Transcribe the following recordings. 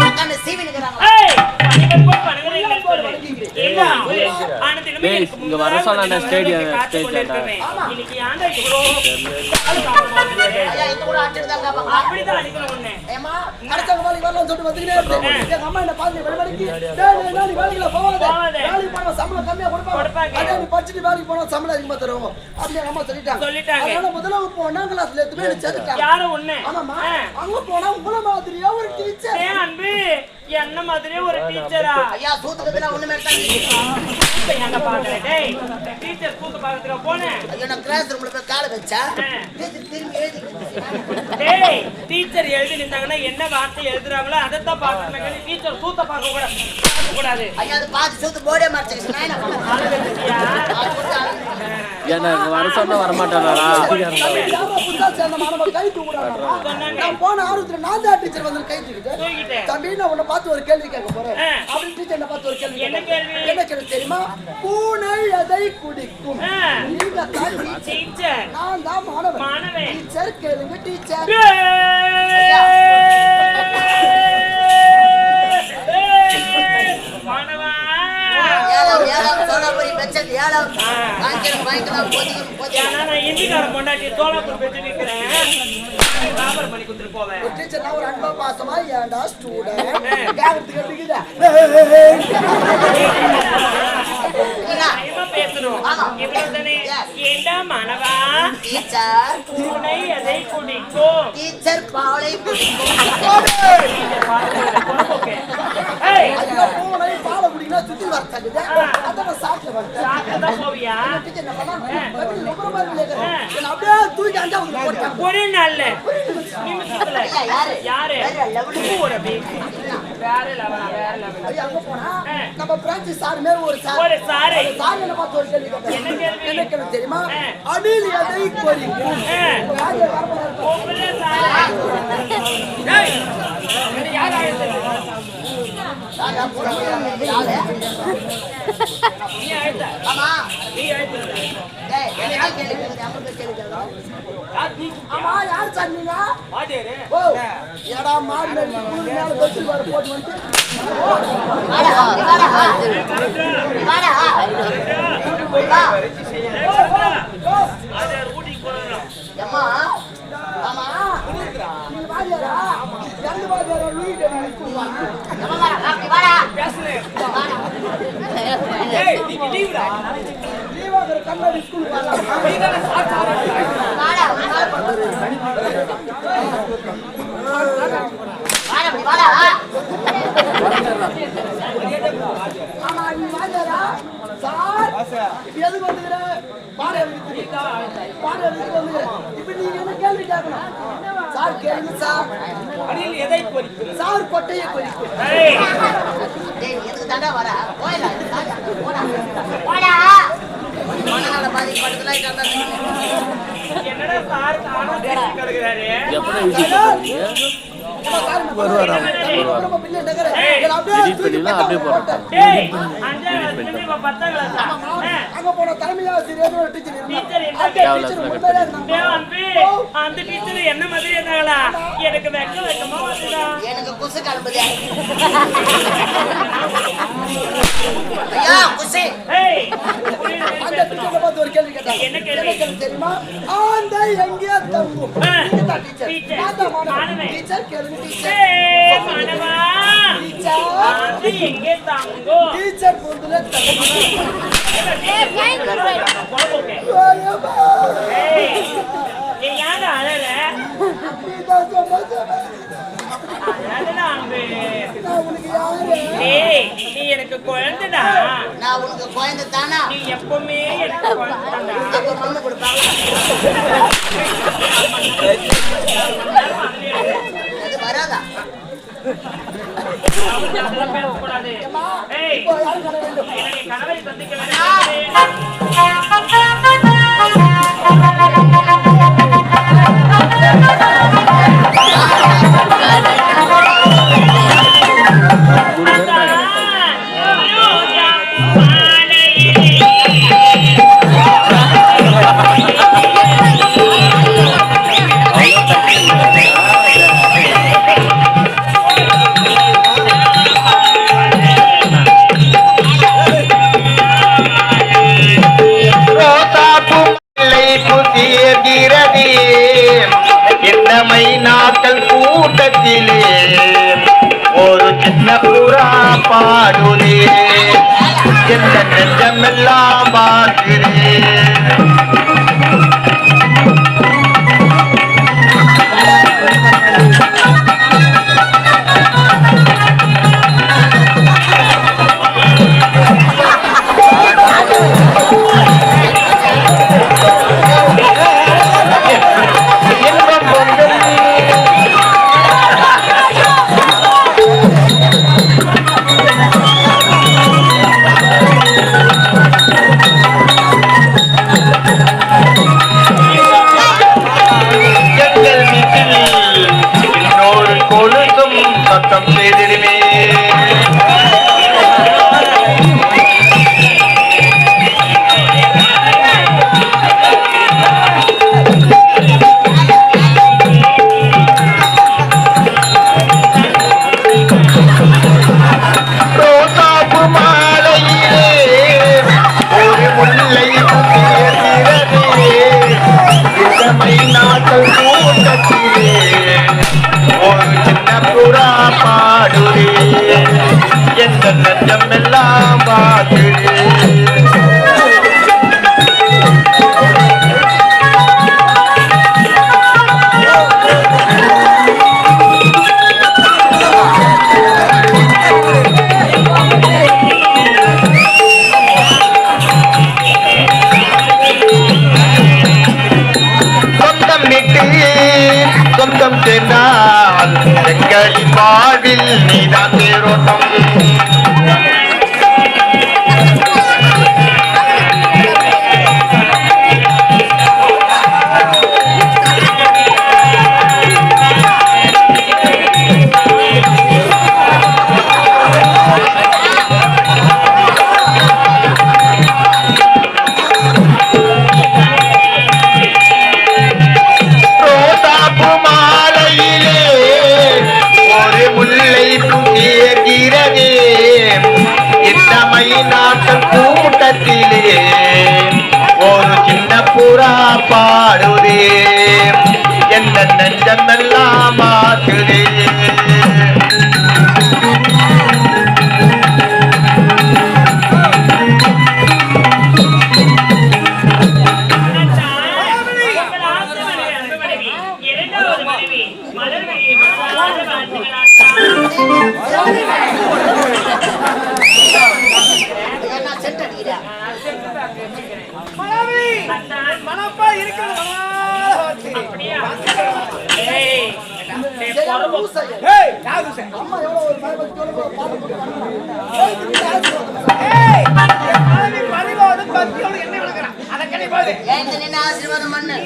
உட்காந்து சீவினுக்குறாங்க டேய், இங்க வர சொன்னானே stadium, stadium ல. ஐயா இது அடுத்தவங்க வேலைக்கு வரலாம்னு சொல்லிட்டு வந்துக்கிட்டே. எங்க அம்மா என்ன பார்த்து வெளிவலிக்கு, டேய், டேய், டேய், நீ வேலைக்குள்ள. போகாத. வேலைக்கு போனா சம்பளம் கம்மியா கொடுப்பாங்க. அதே நீ படிச்சுட்டு வேலைக்கு போனா சம்பளம் அதிகமா தருவாங்க. அப்படி எங்க அம்மா சொல்லிட்டாங்க. சொல்லிட்டாங்க. அதனால முதல்ல இப்போ கிளாஸ்ல சேர்த்துட்டாங்க. யாரும் ஒண்ணு ஆமாம்மா. ஆ. அங்க போனா உங்களை மாதிரியே ஒரு டீச்சர் அன்பு என்ன மாதிரியே ஒரு டீச்சரா? ஐயா சூத்துக்கிறதுல ஒண்ணுமே எங்க பாக்குறேன் டேய் டீச்சர் கூத்து பாக்கிறதுக்கு போனேன். ஐயோ நான் கிளாஸ் ரூம்ல போய் காலை வச்சா? ஆ. திரும்பி எழுதி டேய் டீச்சர் எழுதி நின்றாங்கன்னா என்ன வார்த்தை எழுதுறாங்களோ அதைத்தான் பார்க்கணும். டீச்சர் சூத்த பார்க்க கூட பார்க்க கூடாது ஐயா அது பார்த்து சூத்து போர்டே மறைச்சிருச்சு நான் என்ன பண்ணுவேன் ஆளு வச்சிட்டியா? அது கொடுத்து ஆளு. இங்க வர சொன்னா மாணவன் கை தூக்குறாங்க. நான் போன ஆர்வத்துல நான் தான் டீச்சர் வந்து கை தூக்கிட்டேன். தூக்கிட்டேன். தம்பி நான் உன்னை பார்த்து ஒரு கேள்வி கேட்க போறேன் ஆ. அப்படி டீச்சர் என்ன பார்த்து ஒரு கேள்வி என்ன. கேள்வி? தெரியுமா பூனை எதை குடிக்கும். நீங்க தான் டீச்சர் நான் தான் மாணவன் மாணவன். டீச்சர் கேளுங்க டீச்சர் மாணவா நான் இந்திக்கார பொண்டாட்டி தோலாப்பூர் வச்சு நிக்கிறேன் வியாபாரம் பண்ணி கொடுத்துட்டு போவேன். ஒரு டீச்சர் நான் ஒரு அன்பா பாசமா ஏன்டா ஸ்டூடெண்ட் ஆ. பேசணும். இவ்வளவுதானே. ஏண்டா மாணவா டீச்சர் துணை எதை குடிக்கும்? டீச்சர் போட்டாங்க ஒரே நாள்ல நிமிஷத்துல. யாரு? யாரு? வேற level. ஒரு பேபி வேற லெவலா வேற லெவல் ஐயா, அங்க போனா ஆ. நம்ம பிரான்சி சார் மேல ஒரு சார் ஒரு சாரு. சார் என்ன பார்த்து ஒரு கேள்வி கேட்டாரு. என்ன கேள்வி? என்ன கேள்வி தெரியுமா. அணில் எதை வரப்போறாரு? சாரு. டேய் யார்? ஆமா யார் சார் ஓ ஏடா மாடு மூணு நாள் பஸ் வர போட்டு வந்து வாடா வாடா வாடா வா வாத்தியார் ஊட்டிக்கு போறாராம். அம்மா ஆமா நீங்க வாடியாரா ரெண்டு வாடியாரா வீடு கூடுவாங்க அம்மா வாடா அப்படி வாடா பேசுனேன். வாடா ஏய், நீ லீவுடா. லீவாகிற கண்ணாடி ஸ்கூல் வரலாம் நீதானே சாப்பிட்டு வாடா வாடா அப்படி வாடா ஆமா நீ வாடியாரா சார் இப்ப எதுக்கு வந்துக்கிற பாடம் எழுதி பாடம் எழுதி வந்துக்கிற இப்ப நீங்க என்ன கேள்வி கேட்கணும்? சார் கேளுங்க சார். அணில் எதை பொறிக்கும்? சார் கொட்டையை நீ எதுக்கு தாண்டா வர போயிடா போடா போடா மனநல பாதிக்கப்பட்டதுல இதான் என்னடா சார் தானா பேசி கிடக்குறாரு? எப்படி பண்ணிடலாம், அப்படியே அங்க போன தலைமை ஆசிரியர் டீச்சர் இருந்தாங்க அந்த டீச்சர் அந்த என்ன மாதிரி இருந்தாங்களா எனக்கு வெக்க வெக்கமா வந்துடா எனக்கு குசு கிளம்புது ஐயா குசு. ஏய் அந்த டீச்சரை பார்த்து ஒரு கேள்வி கேட்டாங்க என்ன கேள்வி? தெரியுமா? ஆந்தை எங்கே தான் டீச்சர் டீச்சர். நான் தான் மாணவன். டீச்சர் கேளுங்க டீச்சர் மாணவா. டீச்சர் எங்கே டீச்சர் எனக்கு குழந்தைடா நான் உனக்கு குழந்தை தானா நீ எப்பவுமே எனக்கு குழந்தை அப்ப அது வராதா? கணவரை சந்திக்க வேண்டும் ஆசீர்வாதம் பண்ணு.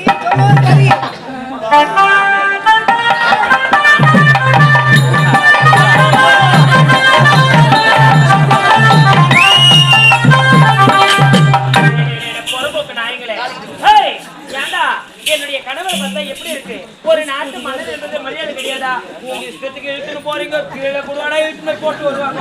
என்னுடைய கணவரை பார்த்தா எப்படி இருக்கு? ஒரு நாட்டு மலர் என்பது மரியாதை கிடையாதா? இஷ்டத்துக்கு இழுத்துன்னு போறீங்க கீழே போடுவாடா போட்டு வருவாங்க.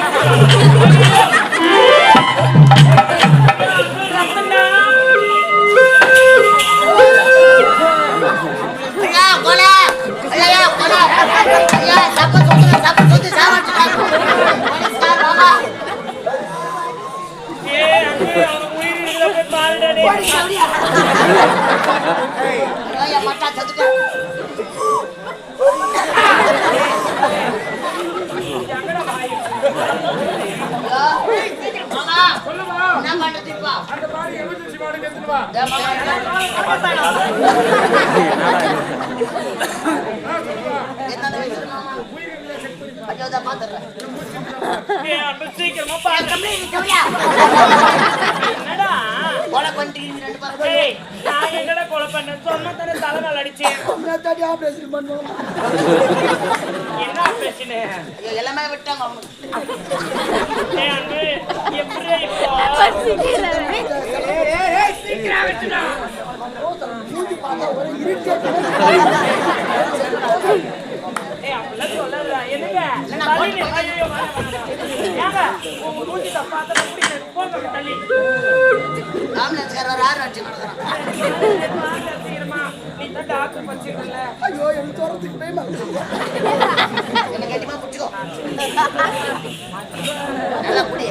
என்ன ஐயோ, எல்லாமே விட்டாங்க அவனுக்கு. ஐயோ எனக்கு தோறதுக்கு கண்டிப்பா பிடிச்சிக்கோ நல்லா குடி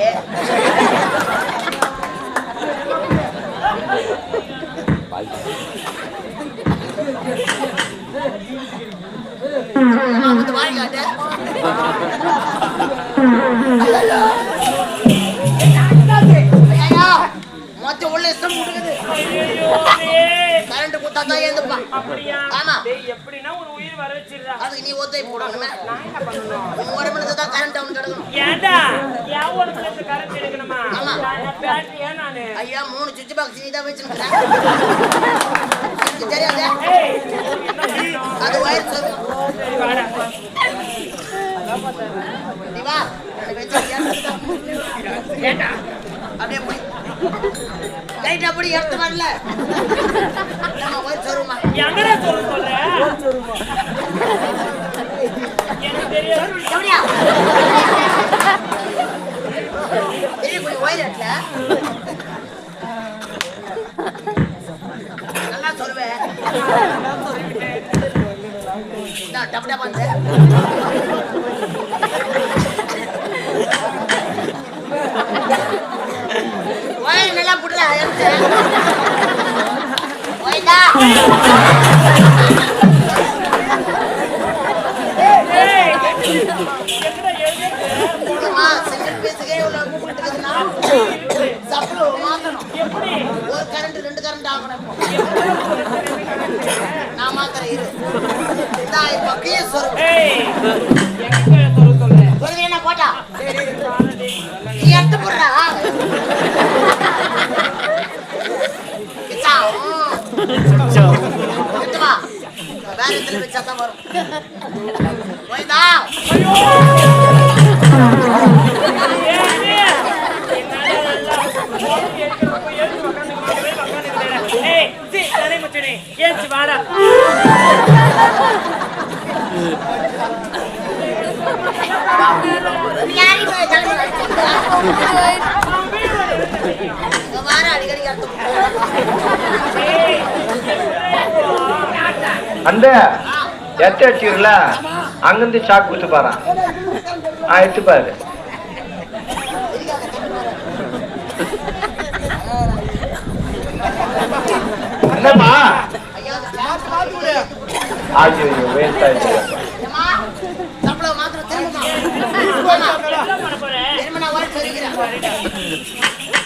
அம்மா, வாங்கி காட்டு. மொத்த உள்ள இஷ்டம் முடுக்குது கரண்ட் குத்தா தான் ஏந்துப்பான் அப்படியா? ஆமா. எப்படின்னா ஒரு உயிர் வர வச்சிருடா. அதுக்கு நீ ஒத்தை போடணுமே நான் என்ன பண்ணணும்? தான் கரண்ட் கிடக்கணும் கரண்ட் எடுக்கணுமா ஆமா. பேட்டரியா நானு ஐயா மூணு சுவிட்ச் பாக்ஸ் நீ தான் வச்சிருக்கிறேன் அது நீ வா அப்படியே போய் லைட் அப்படி எடுத்து வரல நம்ம வயர் சொல்லுமா எங்கடா சொல்ல சொல்ற? எனக்கு தெரியாது. எப்படியா பெரிய வயர் எடுத்துல நல்லா சொல்லுவேன் நான் டப்பு டப்பா வந்து வயர் நல்லா புடுறா எடுத்து வயதா ஏய், எங்கடா எழுதிருக்கு? போடுமா சிங்கிள் பீஸுக்கே இவ்வளவு கூப்பிட்டுக்குதுன்னா சப்ளை மாத்தணும் எப்படி? ஒரு கரண்ட் ரெண்டு கரண்ட் ஆகணும் இப்போ நான் மாத்திரம் இரு இதான் இப்போ கீழ் சொரு ம். எடுத்து வா. வேற இடத்துல வச்சா தான் வரும் போய்தா நீ யாரையும் அந்த எத்த அடிச்சிருல அங்கிருந்து சாக்கு குத்து பாரு ஆ எடுத்து பாரு என்னம்மா ஐயோ வேஸ்ட் ஆயிடுச்சு மாத்திரம்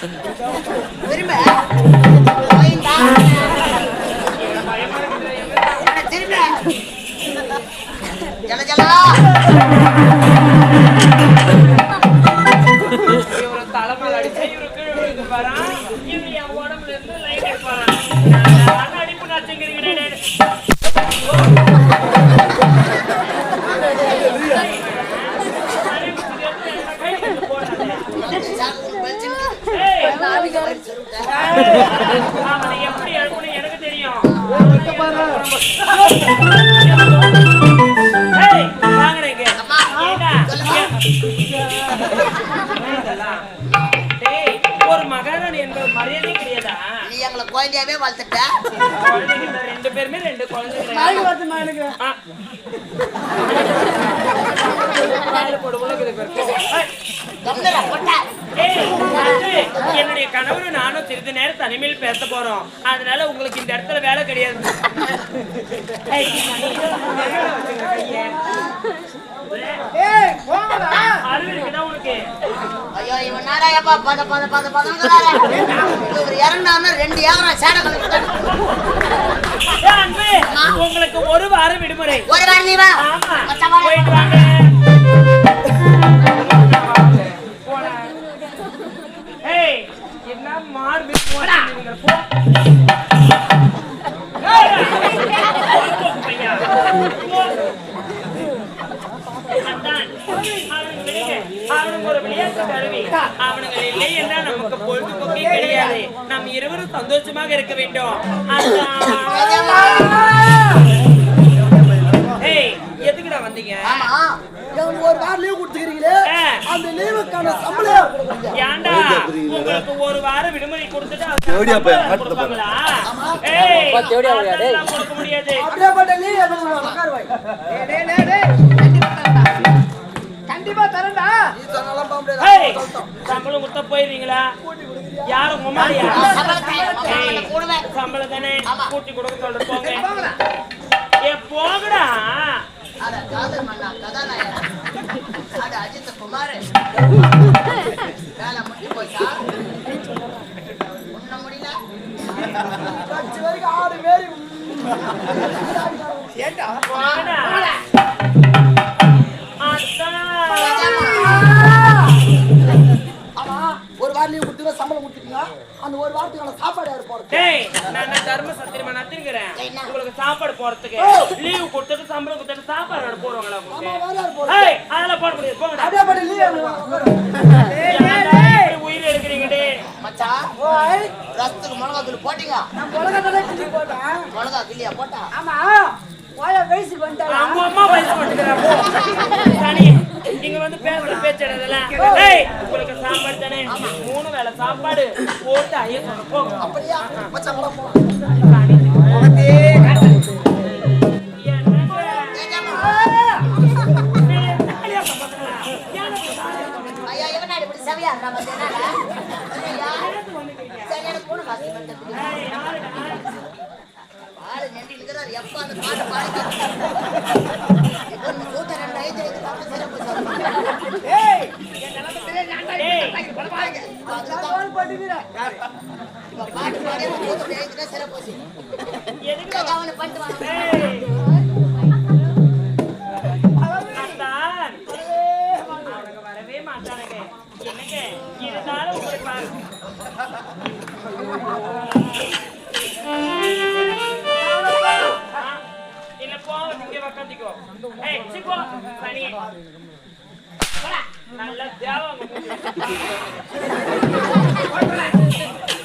திரும்ப. நான் வர சொல்லிக்கிறேன் திரும்ப போயிந்தா. அட, திரும்ப ஜல ஜலா இவரு எப்படி எழுப்பணும் எனக்கு தெரியும் ஏய், அம்மா, ஒரு மகாராணி என்ற மரியாதை கிடையாதா நீ எங்களை குழந்தையாவே வளர்த்துட்ட ரெண்டு பேருமே ரெண்டு குழந்தைங்க ஆ. வாயில என்னுடைய கணவரும் நானும் சிறிது நேரம் தனிமையில் பேச போறோம். அதனால உங்களுக்கு இந்த இடத்துல வேலை கிடையாது. உங்களுக்கு ஒரு வாரம் விடுமுறை. ஒரு வாரம். போயிட்டு வாங்க. அவனுங்க ஒரு விளையாட்டு கருவி. அவனுங்க இல்லை என்றால் நமக்கு பொழுதுபோக்கே கிடையாது நாம் இருவரும் சந்தோஷமாக இருக்க வேண்டும் ஏய், எதுக்குடா வந்தீங்க எனக்கு ஒரு வாரம் லீவ் கொடுத்துக்கிறீங்களே. அந்த லீவுக்கான சம்பளம். ஏன்டா? உங்களுக்கு ஒரு வாரம் விடுமுறை கொடுத்துட்டு அதுக்கு சம்பளம் கொடுப்பாங்களா? ஏய், கொடுக்க முடியாது. லீவ். உட்காருவாய். கண்டிப்பா தரேன்டா. நீ சொன்னாலும் போக முடியாது. ஏய். சம்பளம் கொடுத்தா யாரும் சம்பளம் தானே? ஆமா. கூட்டி கொடுக்க சொல்ற போங்க. போங்கடா. ஏ போங்கடா. அட காதல் மன்னா கதாநாயகன். அட அஜித் குமார். வேலை முடிஞ்சு போச்சா? உன்ன முடியல. கட்சி வரைக்கும் ஆறு பேரு ஏண்டா? போங்கடா அதான் வாரம் லீவ் கொடுத்தீங்க சம்பளம் கொடுத்துட்டீங்க அந்த ஒரு வாரத்துக்கான சாப்பாடு யாரு போறது டேய், நான் என்ன தர்ம சத்தியமா நத்திருக்கிறேன். உங்களுக்கு சாப்பாடு போறதுக்கு லீவு கொடுத்துட்டு சம்பளம் கொடுத்துட்டு சாப்பாடு போறது ஏய், அதெல்லாம் போட முடியாது லீவ் வேணும். உட்காரு. ஏன்டா இப்படி உயிர் எடுக்கிறீங்க டேய்? மச்சான் ஓய், ரசத்துக்கு மிளகா தூள் போட்டீங்க நான் போட்டேன். மிளகா கிள்ளியா போட்டா ஆமா ஓயா வயசுக்கு வந்துட்டாளா? பேசுற பேச்சு இதெல்லாம். ஏய், உங்களுக்கு சாப்பாடு தானே? மூணு வேளை சாப்பாடு போட்டு ஐயா சொல்ல போங்க அப்படியா? மச்சான் வா, போ. ஐயா வரவே மாட்டானுங்க எனக்கு இருந்தாலும் உங்களை இல்ல போ இங்க உக்காந்துக்கோ ஏய் சி போ சனி போடா. நல்ல தேவம்